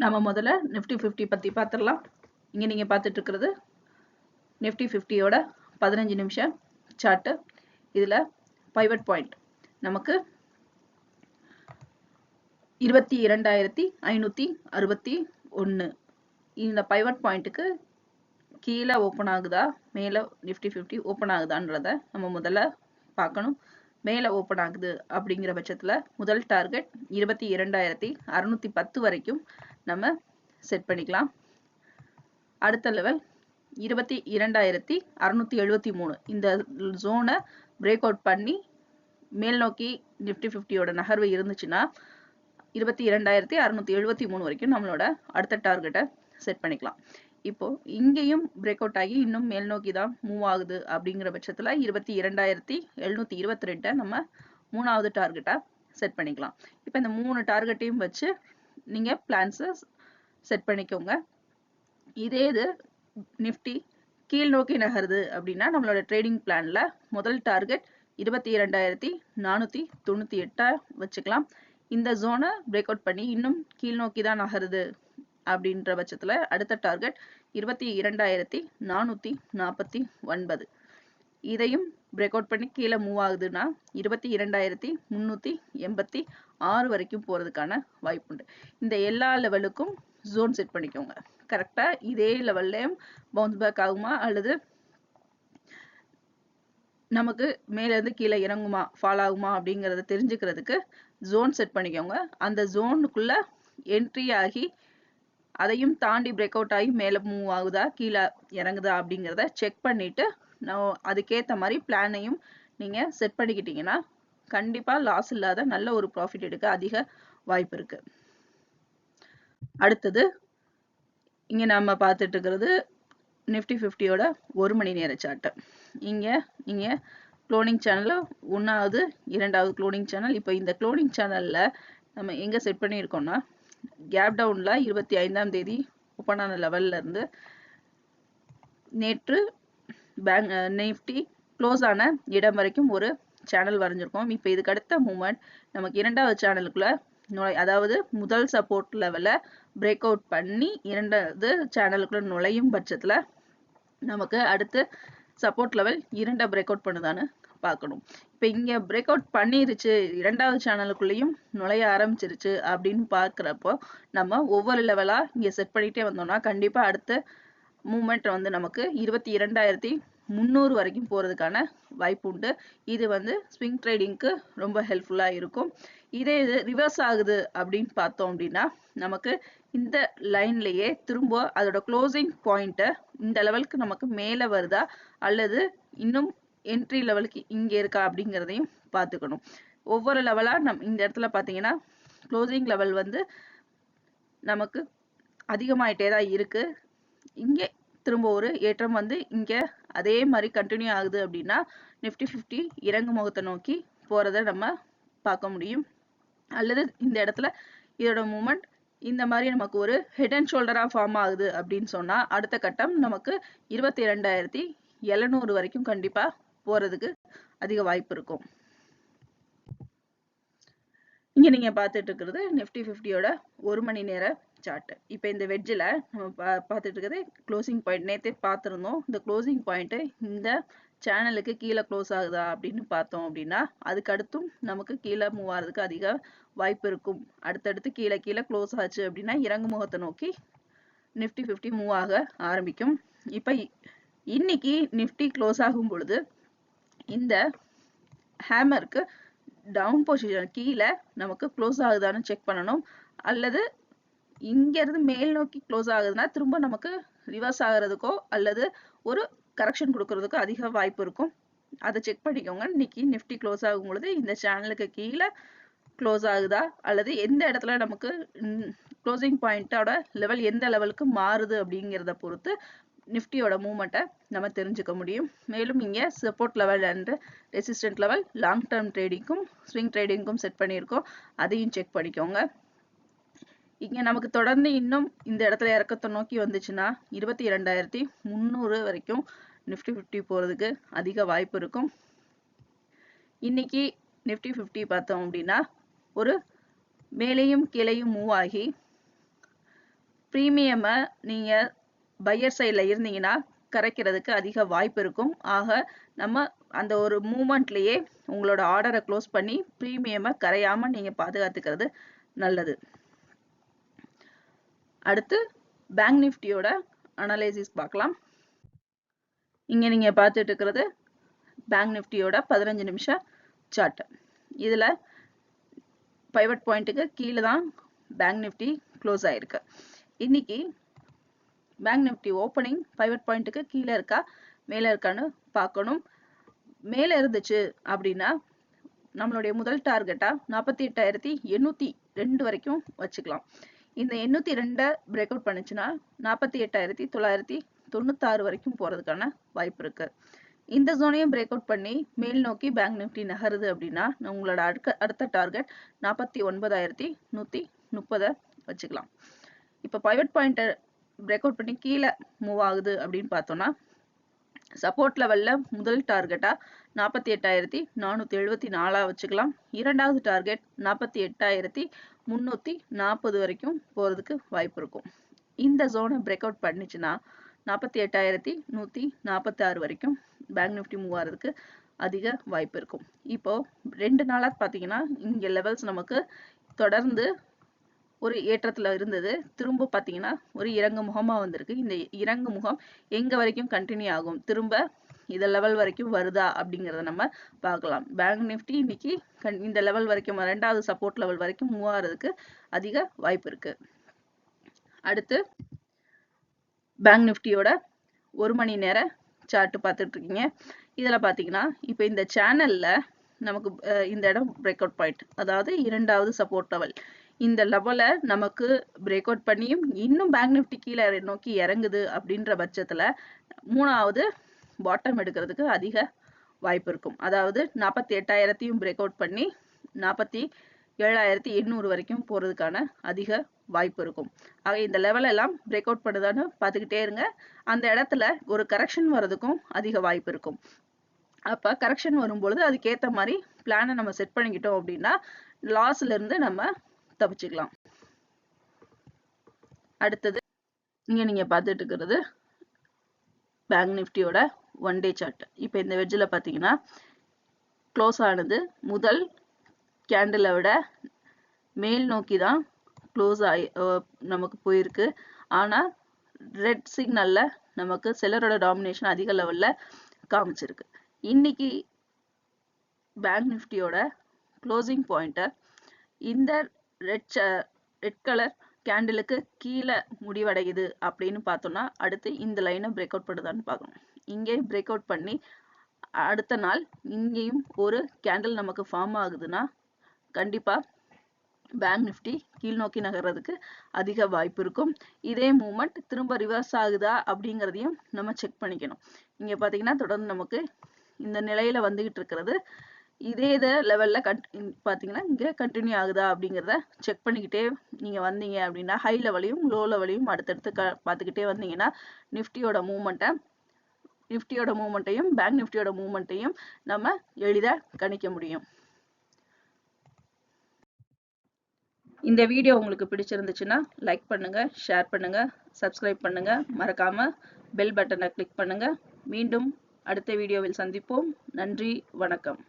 நம்ம முதல்ல Nifty fifty பற்றி பார்த்துடலாம் இங்கே நீங்கள் பார்த்துட்டு இருக்கிறது நிஃப்டி ஃபிஃப்டியோட பதினஞ்சு நிமிஷம் சார்ட்டு இதில் பைவட் பாயிண்ட் நமக்கு இருபத்தி இரண்டாயிரத்தி ஐநூற்றி அறுபத்தி ஒன்று இந்த பைவட் பாயிண்ட்டுக்கு கீழே ஓப்பன் ஆகுதா? மேலே நிஃப்டி ஃபிஃப்டி ஓப்பன் ஆகுதான்றத நம்ம முதல்ல பார்க்கணும். மேலே ஓப்பன் ஆகுது அப்படிங்கிற பட்சத்தில் முதல் டார்கெட் இருபத்தி இரண்டாயிரத்தி அறுநூத்தி பத்து வரைக்கும் நம்ம செட் பண்ணிக்கலாம். அடுத்த லெவல் இருபத்தி இரண்டாயிரத்தி அறுநூத்தி எழுபத்தி மூணு. இந்த ஜோனை பிரேக் அவுட் பண்ணி மேல் நோக்கி நிஃப்டி ஃபிஃப்டியோட நகர்வு இருந்துச்சுன்னா இருபத்தி இரண்டாயிரத்தி அறுநூத்தி எழுபத்தி மூணு வரைக்கும் நம்மளோட அடுத்த டார்கெட்டை செட் பண்ணிக்கலாம். இப்போ இங்கேயும் பிரேக் அவுட் ஆகி இன்னும் மேல் நோக்கி தான் மூவ் ஆகுது அப்படிங்கிற பட்சத்தில் இருபத்தி இரண்டாயிரத்தி எழுநூத்தி இருபத்தி ரெண்டை நம்ம மூணாவது டார்கெட்டாக செட் பண்ணிக்கலாம். இப்போ இந்த மூணு டார்கெட்டையும் வச்சு நீங்கள் பிளான்ஸை செட் பண்ணிக்கோங்க. இதே இது நிஃப்டி கீழ் நோக்கி நகருது அப்படின்னா நம்மளோட ட்ரேடிங் பிளான்ல முதல் டார்கெட் இருபத்தி இரண்டாயிரத்தி நானூற்றி தொண்ணூற்றி எட்டாக வச்சுக்கலாம். இந்த ஜோனை பிரேக் அவுட் பண்ணி இன்னும் கீழ் நோக்கி தான் நகருது அப்படின்ற பட்சத்தில் அடுத்த டார்கெட் இருபத்தி இரண்டாயிரத்தி நானூற்றி நாற்பத்தி ஒன்பது. இதையும் பிரேக் அவுட் பண்ணி கீழே மூவ் ஆகுதுன்னா இருபத்தி இரண்டாயிரத்தி முந்நூற்றி எண்பத்தி ஆறு வரைக்கும் போகிறதுக்கான வாய்ப்புண்டு. இந்த எல்லா லெவலுக்கும் ஜோன் செட் பண்ணிக்கோங்க. கரெக்டாக இதே லெவல்லையும் பவுன்ஸ் பேக் ஆகுமா? அல்லது நமக்கு மேலேருந்து கீழே இறங்குமா? ஃபால் ஆகுமா? அப்படிங்கிறத தெரிஞ்சுக்கிறதுக்கு ஜோன் செட் பண்ணிக்கோங்க. அந்த ஜோனுக்குள்ள என்ட்ரி ஆகி அதையும் தாண்டி பிரேக் அவுட் ஆகி மேலே மூவ் ஆகுதா? கீழே இறங்குதா? அப்படிங்கிறத செக் பண்ணிட்டு நான் அதுக்கேற்ற மாதிரி பிளானையும் நீங்கள் செட் பண்ணிக்கிட்டீங்கன்னா கண்டிப்பாக லாஸ் இல்லாத நல்ல ஒரு ப்ராஃபிட் எடுக்க அதிக வாய்ப்பு இருக்கு. அடுத்தது இங்கே நம்ம பார்த்துட்டு இருக்கிறது நிஃப்டி ஃபிஃப்டியோட ஒரு மணி நேர சார்ட்டு இங்கே நீங்கள் குளோனிங் சேனலில் ஒன்றாவது இரண்டாவது குளோனிங் சேனல் இப்போ இந்த க்ளோனிங் சேனலில் நம்ம எங்கே செட் பண்ணியிருக்கோம்னா கேப் டவுனில் இருபத்தி ஐந்தாம் தேதி ஓப்பன் ஆன லெவல்ல இருந்து நேற்று பேங்க் நிஃப்டி க்ளோஸ் ஆன இடம் வரைக்கும் ஒரு சேனல் வரைஞ்சிருக்கோம். இப்போ இதுக்கு அடுத்த மூமெண்ட் நமக்கு இரண்டாவது சேனலுக்குள்ள நுழை அதாவது முதல் சப்போர்ட் லெவலை பிரேக் அவுட் பண்ணி இரண்டாவது சேனலுக்குள்ள நுழையும் பட்சத்தில் நமக்கு அடுத்து சப்போர்ட் லெவல் இரண்டை பிரேக் அவுட் பண்ணுதான்னு பார்க்கணும். இப்போ இங்கே பிரேக் அவுட் பண்ணிருச்சு இரண்டாவது சேனலுக்குள்ளேயும் நுழைய ஆரம்பிச்சிருச்சு அப்படின்னு பார்க்குறப்போ நம்ம ஒவ்வொரு லெவலாக இங்கே செட் பண்ணிகிட்டே வந்தோம்னா கண்டிப்பாக அடுத்த மூமெண்ட் வந்து நமக்கு இருபத்தி இரண்டாயிரத்தி முந்நூறு வரைக்கும் போகிறதுக்கான வாய்ப்பு உண்டு. இது வந்து ஸ்விங் ட்ரேடிங்க்கு ரொம்ப ஹெல்ப்ஃபுல்லாக இருக்கும். இதே இது ரிவர்ஸ் ஆகுது அப்படின்னு பார்த்தோம் அப்படின்னா நமக்கு இந்த லைன்லேயே திரும்ப அதோட க்ளோசிங் பாயிண்ட்டை இந்த லெவலுக்கு நமக்கு மேலே வருதா? அல்லது இன்னும் என்ட்ரி லெவலுக்கு இங்கே இருக்கா? அப்படிங்கிறதையும் பார்த்துக்கணும். ஒவ்வொரு லெவலாக நம் இந்த இடத்துல பார்த்தீங்கன்னா க்ளோசிங் லெவல் வந்து நமக்கு அதிகமாயிட்டே தான் இருக்குது இங்கே திரும்ப ஒரு ஏற்றம் வந்து இங்கே அதே மாதிரி கண்டினியூ ஆகுது அப்படின்னா நிஃப்டி ஃபிஃப்டி இறங்கு முகத்தை நோக்கி போகிறத நம்ம பார்க்க முடியும். அல்லது இந்த இடத்துல இதோட மூமெண்ட் இந்த மாதிரி நமக்கு ஒரு ஹெட் அண்ட் ஷோல்டராக ஃபார்ம் ஆகுது அப்படின்னு சொன்னால் அடுத்த கட்டம் நமக்கு இருபத்தி ரெண்டாயிரத்தி எழுநூறு வரைக்கும் கண்டிப்பாக போகிறதுக்கு அதிக வாய்ப்பு இருக்கும். இங்கே நீங்கள் பார்த்துட்டு இருக்கிறது நிஃப்டி ஃபிஃப்டியோட ஒரு மணி நேர சார்ட் இப்போ இந்த வெட்ஜில் நம்ம பா பார்த்துட்டு இருக்கிறது க்ளோசிங் பாயிண்ட் நேற்றே பார்த்துருந்தோம். இந்த க்ளோசிங் பாயிண்ட்டு இந்த சேனலுக்கு கீழே க்ளோஸ் ஆகுதா அப்படின்னு பார்த்தோம் அப்படின்னா அதுக்கு அடுத்தும் நமக்கு கீழே மூவ் ஆகிறதுக்கு அதிக வாய்ப்பு இருக்கும். அடுத்தடுத்து கீழே கீழே க்ளோஸ் ஆச்சு அப்படின்னா இறங்கு முகத்தை நோக்கி நிஃப்டி ஃபிஃப்டி மூவ் ஆக ஆரம்பிக்கும். இப்போ இன்னைக்கு நிஃப்டி க்ளோஸ் ஆகும் பொழுது இந்த ஹேமருக்கு டவுன் பொசிஷன் கீழே நமக்கு க்ளோஸ் ஆகுதான்னு செக் பண்ணணும். அல்லது இங்கேருந்து மேல் நோக்கி க்ளோஸ் ஆகுதுன்னா திரும்ப நமக்கு ரிவர்ஸ் ஆகிறதுக்கோ அல்லது ஒரு கரெக்ஷன் கொடுக்கறதுக்கோ அதிக வாய்ப்பு இருக்கும். அதை செக் பண்ணிக்கோங்க. இன்னைக்கு நிஃப்டி க்ளோஸ் ஆகும் பொழுது இந்த சேனலுக்கு கீழே க்ளோஸ் ஆகுதா? அல்லது எந்த இடத்துல நமக்கு க்ளோசிங் பாயிண்ட்டோட லெவல் எந்த லெவலுக்கு மாறுது அப்படிங்கிறத பொறுத்து நிஃப்டியோட மூமெண்ட்டை நம்ம தெரிஞ்சுக்க முடியும். மேலும் இங்கே support level and resistant level long term ட்ரேடிங்க்கும் swing ட்ரேடிங்க்கும் செட் பண்ணியிருக்கோம். அதையும் செக் பண்ணிக்கோங்க. இங்கே நமக்கு தொடர்ந்து இன்னும் இந்த இடத்துல இறக்கத்தை நோக்கி வந்துச்சுன்னா இருபத்தி இரண்டாயிரத்தி முந்நூறு வரைக்கும் நிஃப்டி ஃபிஃப்டி போகிறதுக்கு அதிக வாய்ப்பு இருக்கும். இன்னைக்கு நிஃப்டி ஃபிஃப்டி பார்த்தோம் அப்படின்னா ஒரு மேலேயும் கீழேயும் மூவ் ஆகி ப்ரீமியமை நீங்கள் பையர் சைடில் இருந்தீங்கன்னா கரைக்கிறதுக்கு அதிக வாய்ப்பு இருக்கும். ஆக நம்ம அந்த ஒரு மூமெண்ட்லேயே உங்களோட ஆர்டரை க்ளோஸ் பண்ணி ப்ரீமியமை கரையாமல் நீங்கள் பாதுகாத்துக்கிறது நல்லது. அடுத்து பேங்க் நிஃப்டியோட அனலைசிஸ் பார்க்கலாம். இங்கே நீங்கள் பார்த்துட்டு இருக்கிறது பேங்க் நிஃப்டியோட பதினஞ்சு நிமிஷம் சார்ட் இதில் பைவட் பாயிண்ட்டுக்கு கீழே தான் பேங்க் நிஃப்டி க்ளோஸ் ஆயிருக்கு. இன்னைக்கு பேங்க் நிஃப்டி ஓப்பனிங் பைவட் பாயிண்ட்டுக்கு கீழே இருக்கா? மேலே இருக்கான்னு பார்க்கணும். மேலே இருந்துச்சு அப்படின்னா நம்மளுடைய முதல் டார்கெட்டாக நாற்பத்தி எட்டாயிரத்தி எண்ணூற்றி ரெண்டு வரைக்கும் வச்சுக்கலாம். இந்த எண்ணூற்றி ரெண்டை பிரேக் அவுட் பண்ணுச்சுன்னா நாற்பத்தி எட்டாயிரத்தி தொள்ளாயிரத்தி தொண்ணூத்தாறு வரைக்கும் போகிறதுக்கான வாய்ப்பு இருக்கு. இந்த ஜோனையும் பிரேக் அவுட் பண்ணி மேல் நோக்கி பேங்க் நிஃப்டி நகருது அப்படின்னா உங்களோட அடுத்த அடுத்த டார்கெட் நாற்பத்தி ஒன்பதாயிரத்தி நூற்றி முப்பதை வச்சுக்கலாம். இப்போ பைவட் பாயிண்ட்டை பிரேக் அவுட் பண்ணி கீழே மூவ் ஆகுது அப்படின்னு பார்த்தோம்னா சப்போர்ட் லெவலில் முதல் டார்கெட்டாக நாற்பத்தி எட்டாயிரத்தி நானூற்றி எழுபத்தி நாலாக வச்சுக்கலாம். இரண்டாவது டார்கெட் நாற்பத்தி எட்டாயிரத்தி முந்நூற்றி நாற்பது வரைக்கும் போகிறதுக்கு வாய்ப்பு இருக்கும். இந்த ஜோனை பிரேக் அவுட் பண்ணிச்சுன்னா நாற்பத்தி எட்டாயிரத்தி நூற்றி நாற்பத்தி ஆறு வரைக்கும் பேங்க் நிஃப்டி மூவ் ஆகிறதுக்கு அதிக வாய்ப்பு இருக்கும். இப்போ ரெண்டு நாளாக பார்த்தீங்கன்னா இங்கே லெவல்ஸ் நமக்கு தொடர்ந்து ஒரு ஏற்றத்துல இருந்தது. திரும்ப பார்த்தீங்கன்னா ஒரு இறங்கு முகமா வந்திருக்கு. இந்த இறங்கு முகம் எங்க வரைக்கும் கண்டினியூ ஆகும்? திரும்ப இந்த லெவல் வரைக்கும் வருதா அப்படிங்கிறத நம்ம பார்க்கலாம். பேங்க் நிஃப்டி இன்னைக்கு கண் இந்த லெவல் வரைக்கும் ரெண்டாவது சப்போர்ட் லெவல் வரைக்கும் மூவ் ஆகிறதுக்கு அதிக வாய்ப்பு இருக்கு. அடுத்து பேங்க் நிஃப்டியோட ஒரு மணி நேர சார்ட் பார்த்துட்டு இருக்கீங்க. இதில் பார்த்தீங்கன்னா இப்போ இந்த சேனலில் நமக்கு இந்த இடம் பிரேக் அவுட் பாயிண்ட் அதாவது இரண்டாவது சப்போர்ட் லெவல் இந்த லெவலை நமக்கு பிரேக் அவுட் பண்ணியும் இன்னும் பேங்க் நிஃப்டி கீழே நோக்கி இறங்குது அப்படின்ற பட்சத்தில் மூணாவது பாட்டம் எடுக்கிறதுக்கு அதிக வாய்ப்பு இருக்கும். அதாவது நாற்பத்தி எட்டாயிரத்தையும் பிரேக் அவுட் பண்ணி நாற்பத்தி ஏழாயிரத்தி எண்ணூறு வரைக்கும் போகிறதுக்கான அதிக வாய்ப்பு இருக்கும். ஆக இந்த லெவல் எல்லாம் பிரேக் அவுட் பண்ணுதான்னு பார்த்துக்கிட்டே இருங்க. அந்த இடத்துல ஒரு கரெக்ஷன் வர்றதுக்கும் அதிக வாய்ப்பு இருக்கும். அப்போ கரெக்ஷன் வரும்பொழுது அதுக்கேற்ற மாதிரி பிளானை நம்ம செட் பண்ணிக்கிட்டோம் அப்படின்னா லாஸ்ல இருந்து நம்ம தப்பிச்சுக்கலாம். அடுத்தது இங்கே நீங்க பார்த்துட்டு இருக்கிறது பேங்க் நிஃப்டியோட ஒன் டே சார்ட் இப்போ இந்த வெஜ்ஜில் பார்த்தீங்கன்னா க்ளோஸ் ஆனது முதல் கேண்டிலை விட மேல் நோக்கி தான் க்ளோஸ் ஆகி நமக்கு போயிருக்கு. ஆனால் ரெட் சிக்னலில் நமக்கு செல்லரோட டாமினேஷன் அதிக லெவலில் காமிச்சிருக்கு. இன்னைக்கு பேங்க் நிஃப்டியோட க்ளோசிங் பாயிண்ட்டை இந்த ரெட் ரெட் கலர் கேண்டிலுக்கு கீழே முடிவடையுது அப்படின்னு பார்த்தோம்னா அடுத்து இந்த லைனை பிரேக் அவுட் பண்ணுதான்னு பார்க்கணும். இங்கே பிரேக் அவுட் பண்ணி அடுத்த நாள் இங்கேயும் ஒரு கேண்டில் நமக்கு ஃபார்ம் ஆகுதுன்னா கண்டிப்பாக பேங்க் நிஃப்டி கீழ் நோக்கி நகர்றதுக்கு அதிக வாய்ப்பு இருக்கும். இதே மூமெண்ட் திரும்ப ரிவர்ஸ் ஆகுதா அப்படிங்கிறதையும் நம்ம செக் பண்ணிக்கணும். இங்கே பார்த்தீங்கன்னா தொடர்ந்து நமக்கு இந்த நிலையில் வந்துகிட்டு இருக்கிறது. இதே இதை லெவலில் கட் பார்த்தீங்கன்னா இங்கே கண்டினியூ ஆகுதா அப்படிங்கிறத செக் பண்ணிக்கிட்டே நீங்கள் வந்தீங்க அப்படின்னா ஹை லெவலையும் லோ லெவலையும் அடுத்தடுத்து க பார்த்துக்கிட்டே வந்தீங்கன்னா நிஃப்டியோட மூமெண்ட்டை நிஃப்டியோட மூமெண்ட்டையும் பேங்க் நிஃப்டியோட மூவ்மெண்ட்டையும் நம்ம எளிதாக கணிக்க முடியும். இந்த வீடியோ உங்களுக்கு பிடிச்சிருந்துச்சுன்னா லைக் பண்ணுங்க ஷேர் பண்ணுங்க சப்ஸ்கிரைப் பண்ணுங்க. மறக்காம பெல் பட்டனை கிளிக் பண்ணுங்க. மீண்டும் அடுத்த வீடியோவில் சந்திப்போம். நன்றி வணக்கம்.